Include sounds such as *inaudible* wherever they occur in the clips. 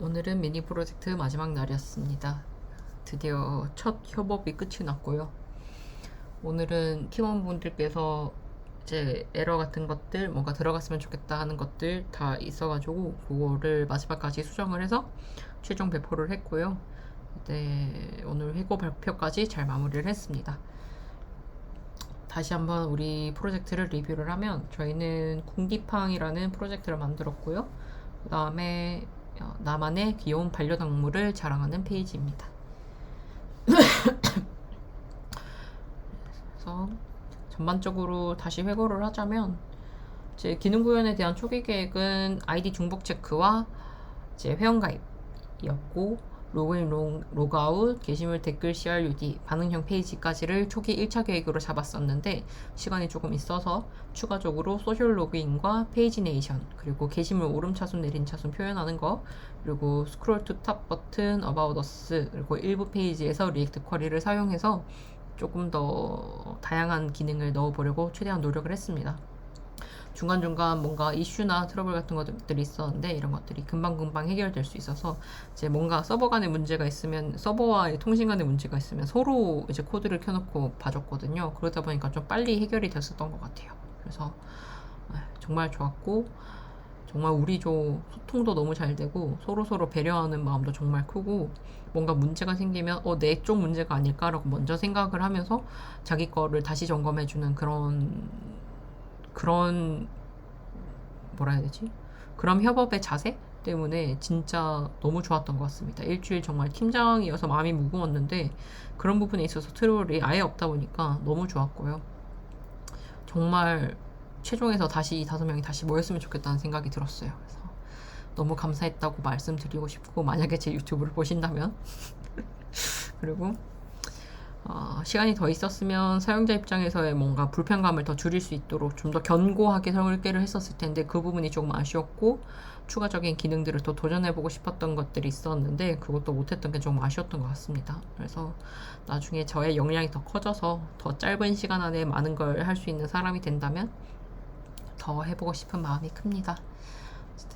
오늘은 미니 프로젝트 마지막 날이었습니다. 드디어 첫 협업이 끝이 났고요. 오늘은 팀원분들께서 이제 에러 같은 것들, 뭔가 들어갔으면 좋겠다 하는 것들 다 있어가지고 그거를 마지막까지 수정을 해서 최종 배포를 했고요. 네, 오늘 회고 발표까지 잘 마무리를 했습니다. 다시 한번 우리 프로젝트를 리뷰를 하면 저희는 궁디팡이라는 프로젝트를 만들었고요. 그 다음에 어, 나만의 귀여운 반려동물을 자랑하는 페이지입니다. *coughs* 그래서 전반적으로 다시 회고를 하자면 제 기능 구현에 대한 초기 계획은 아이디 중복 체크와 제 회원 가입이었고 로그인, 로, 로그아웃, 게시물 댓글 CRUD, 반응형 페이지까지를 초기 1차 계획으로 잡았었는데 시간이 조금 있어서 추가적으로 소셜 로그인과 페이지네이션 그리고 게시물 오름차순 내림차순 표현하는 거 그리고 스크롤 투 탑 버튼, 어바웃 어스 그리고 일부 페이지에서 리액트 쿼리를 사용해서 조금 더 다양한 기능을 넣어보려고 최대한 노력을 했습니다. 중간중간 뭔가 이슈나 트러블 같은 것들이 있었는데 이런 것들이 금방금방 해결될 수 있어서 이제 뭔가 서버 간에 문제가 있으면 서버와의 통신 간에 문제가 있으면 서로 이제 코드를 켜놓고 봐줬거든요. 그러다 보니까 좀 빨리 해결이 됐었던 것 같아요. 그래서 아, 정말 좋았고 정말 우리 조 소통도 너무 잘 되고 서로 서로 배려하는 마음도 정말 크고 뭔가 문제가 생기면 어 내 쪽 문제가 아닐까라고 먼저 생각을 하면서 자기 거를 다시 점검해주는 그런 그런 뭐라 해야 되지? 그런 협업의 자세 때문에 진짜 너무 좋았던 것 같습니다. 일주일 정말 팀장이어서 마음이 무거웠는데 그런 부분에 있어서 트롤이 아예 없다 보니까 너무 좋았고요. 정말 최종에서 다시 이 다섯 명이 다시 모였으면 좋겠다는 생각이 들었어요. 그래서 너무 감사했다고 말씀드리고 싶고 만약에 제 유튜브를 보신다면 *laughs* 그리고 어, 시간이 더 있었으면 사용자 입장에서의 뭔가 불편감을 더 줄일 수 있도록 좀 더 견고하게 설계를 했었을 텐데 그 부분이 조금 아쉬웠고 추가적인 기능들을 더 도전해보고 싶었던 것들이 있었는데 그것도 못했던 게 조금 아쉬웠던 것 같습니다. 그래서 나중에 저의 역량이 더 커져서 더 짧은 시간 안에 많은 걸 할 수 있는 사람이 된다면 더 해보고 싶은 마음이 큽니다.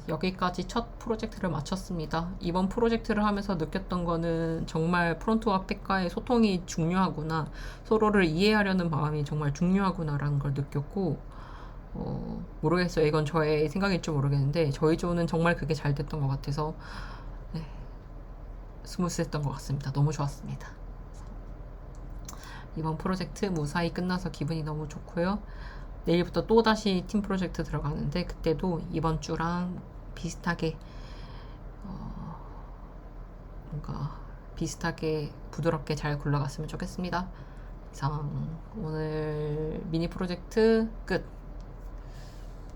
여기까지 첫 프로젝트를 마쳤습니다. 이번 프로젝트를 하면서 느꼈던 거는 정말 프론트와 백과의 소통이 중요하구나. 서로를 이해하려는 마음이 정말 중요하구나라는 걸 느꼈고, 어, 모르겠어요. 이건 저의 생각일지 모르겠는데, 저희 조는 정말 그게 잘 됐던 것 같아서, 네, 스무스했던 것 같습니다. 너무 좋았습니다. 이번 프로젝트 무사히 끝나서 기분이 너무 좋고요. 내일부터 또 다시 팀 프로젝트 들어가는데 그때도 이번 주랑 비슷하게 어, 뭔가 비슷하게 부드럽게 잘 굴러갔으면 좋겠습니다. 이상 오늘 미니 프로젝트 끝.